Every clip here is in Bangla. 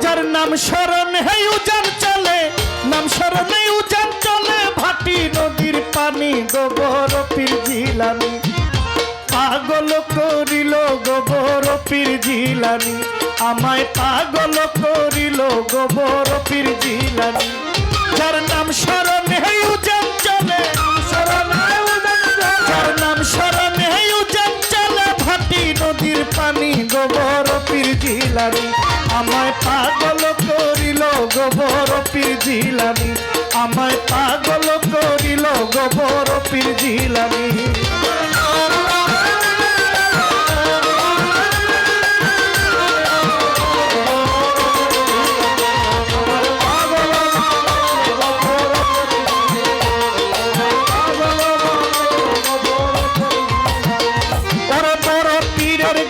যার নাম শরণ হে উজান চলে। নাম হে উজান চলে। ভাটি নদীর পানি, গোবর পীর জিলানি। পাগল করিল গোবর পীর জিলানি। আমায় পাগল করিল গোবর পীর জিলানি। জিলানি আমায় পাগল করিল গোবর পীর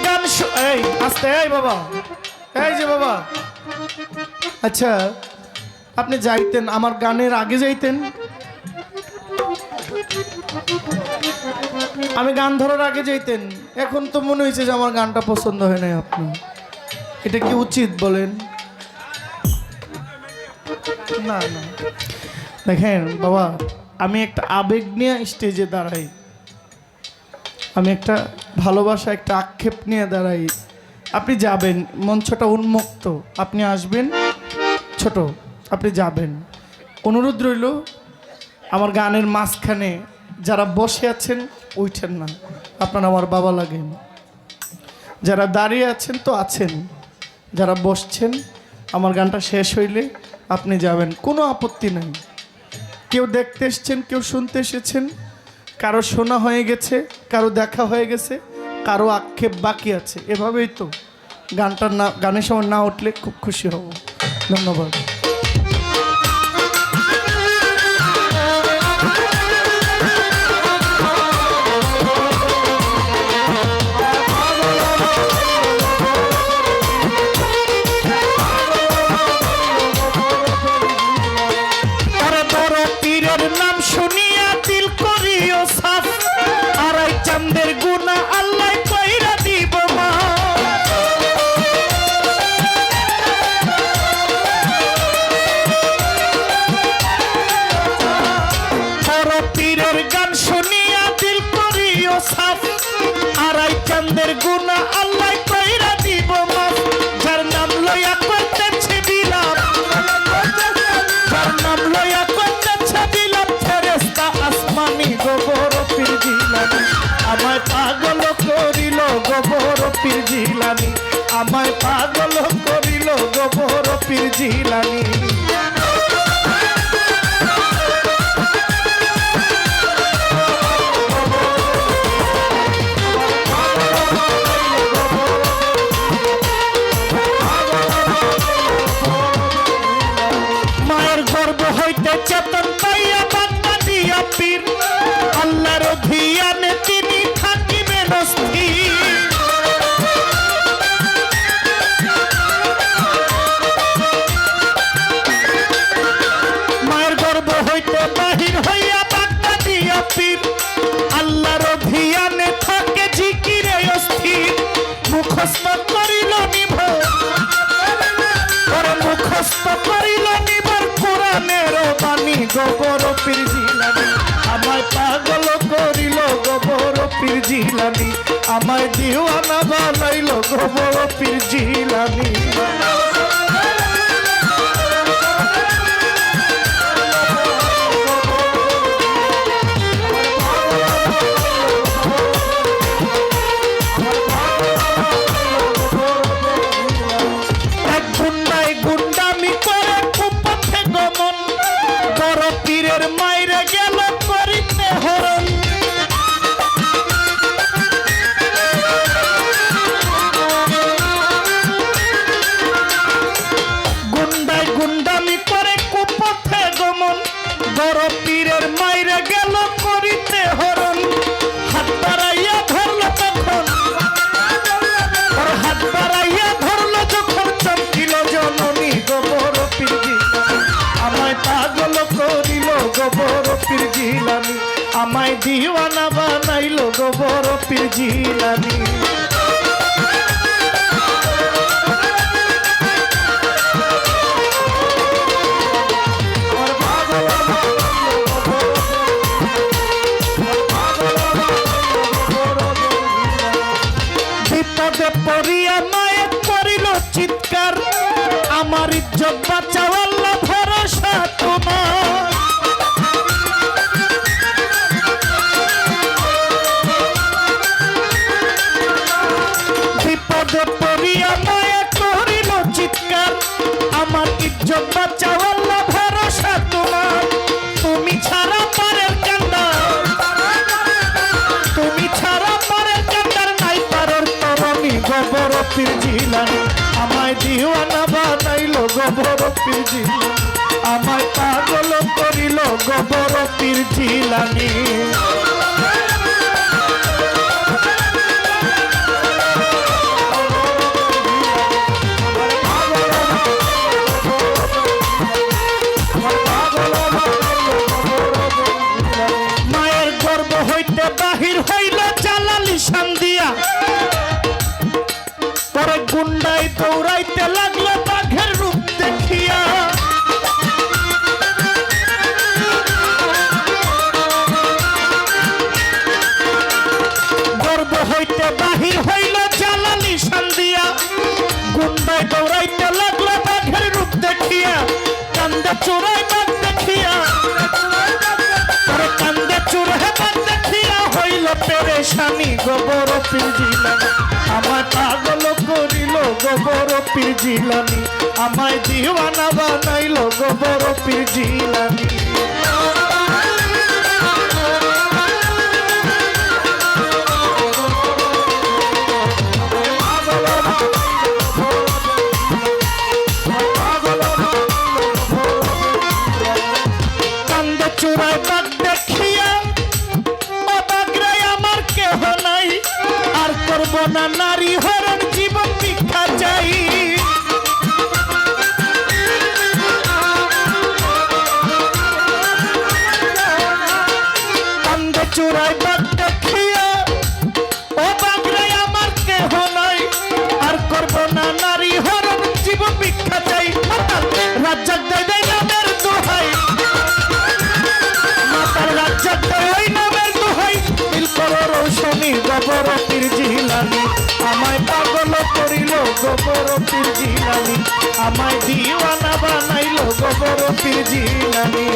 গান আস্তে এই বাবা এই বাবা। আচ্ছা। আপনি যাইতেন, আমার গানের আগে যাইতেন। আমি গান ধরার আগে যাইতেন। এখন তো মনে হয়েছে যে আমার গানটা পছন্দ হয় নাই আপনার। এটা কি উচিত বলেন? না না। দেখেন, বাবা, আমি একটা আবেগ নিয়ে স্টেজে দাঁড়াই। আমি একটা ভালোবাসা, একটা আক্ষেপ নিয়ে দাঁড়াই। আপনি যাবেন, মঞ্চটা উন্মুক্ত। আপনি আসবেন, ছোট। আপনি যাবেন। অনুরোধ রইল, আমার গানের মাঝখানে যারা বসে আছেন উঠেন না। আপনার আমার বাবা লাগেন। যারা দাঁড়িয়ে আছেন, তো আছেন। যারা বসছেন, আমার গানটা শেষ হইলে আপনি যাবেন। কোনো আপত্তি নাই। কেউ দেখতে এসছেন, কেউ শুনতে এসেছেন, কারও শোনা হয়ে গেছে, কারও দেখা হয়ে গেছে, কারও আক্ষেপ বাকি আছে। এভাবেই তো গানটার না, গানের সময় না উঠলে খুব খুশি হব। ধন্যবাদ। আমায় পাগল করিল গোবর পীর মায়ের গর্ব হইতে চেতন পাগল করিল গোবর পীর জিলানি। আমায় দিওয়ানা বানাইল গোবর পীর জিলানি। কুপথে গমন বড় পীরের মাইরে গেল করিতে হরণ। হাত বাড়াইয়া ধরল তখন। হাত বাড়াইয়া ধরলো যখন চমকিল জননী গোবর পীর জিলানি আমায় পাগল করিল গোবর পীর আমায় দিওয়ানা বানাইল গোবর পীর পড়িয়া মায়ে করিল চিৎকার। আমার ইজ্জত বাঁচাও আল্লাহ ভরসা তোমার। বিপদে পড়িয়া দিওয়ানা বানাইল গোবর পীর জিলানি আমায় পাগল করিল গোবর পীর জিলানি গর্ব হইতে বাহির হইল জালালি সান্দিয়া গুন্ডাই দৌড়াইতে লাগল বাঘের রূপ দেখিয়া। কান্দা চোরাই বাঘ দেখিয়া। কান্দে চুরে বাদ দেখিয়া হইল পেরেশানি গোবর পিজিলানি আমায় পাগল করিল গোবর পিজিলানি আমায় দিওয়ানা বানাইল গোবর পিজিলানি na na করিল গোবর পীর জিলানি। আমায় দিওয়ানা বানাইল গোবর পীর জিলানি।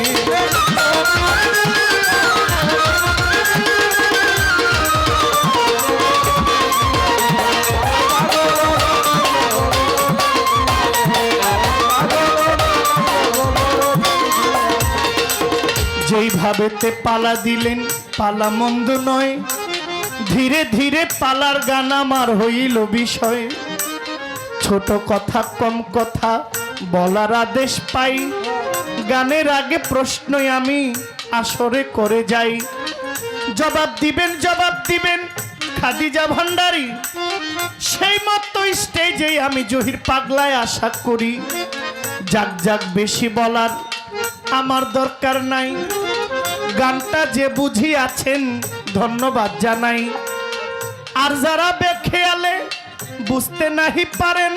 যেইভাবেতে পালা দিলেন, পালা মন্দ নয়। ধীরে ধীরে পালার গান আমার হইল বিষয়। ছোট কথা, কম কথা বলার আদেশ পাই। গানের আগে প্রশ্নই আমি আসরে করে যাই। জবাব দিবেন জবাব দিবেন, খাদিজা ভান্ডারী সেই মতো স্টেজে আমি জহির পাগলায় আশা করি। যাক যাক, বেশি বলার আমার দরকার নাই। গানটা যে বুঝি আছেন ধন্যবাদ জানাই। আর যারা বেখেয়ালে বুঝতে নাহি পারেন,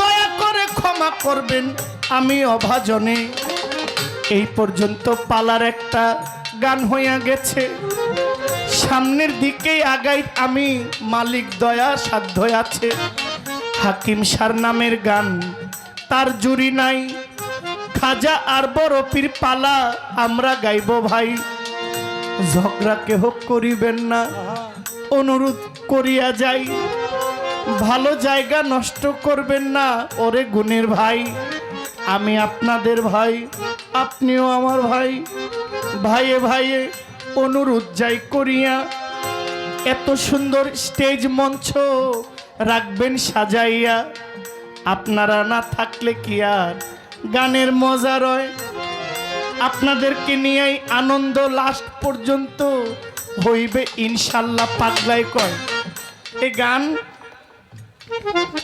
দয়া করে ক্ষমা করবেন, আমি অভাজনে। এই পর্যন্ত পালার একটা গান হইয়া গেছে। সামনের দিকেই আগাই আমি, মালিক দয়া সাধ্য আছে। হাকিম সার নামের গান, তার জুরি নাই। খাজা আর বরফির পালা আমরা গাইব ভাই। ঝগড়া কেহ করিবেন না, অনুরোধ করিয়া যাই। ভালো জায়গা নষ্ট করবেন না, ওরে গুণের ভাই। আমি আপনাদের ভাই, আপনিও আমার ভাই। ভাইয়ে ভাইয়ে অনুরোধ যাই করিয়া, এত সুন্দর স্টেজ মঞ্চ রাখবেন সাজাইয়া। আপনারা না থাকলে কি আর গানের মজা রয়? আপনাদেরকে নিয়েই আনন্দ লাস্ট পর্যন্ত হইবে ইনশাল্লাহ পাগলাই কয়। এ গান ハハハハ!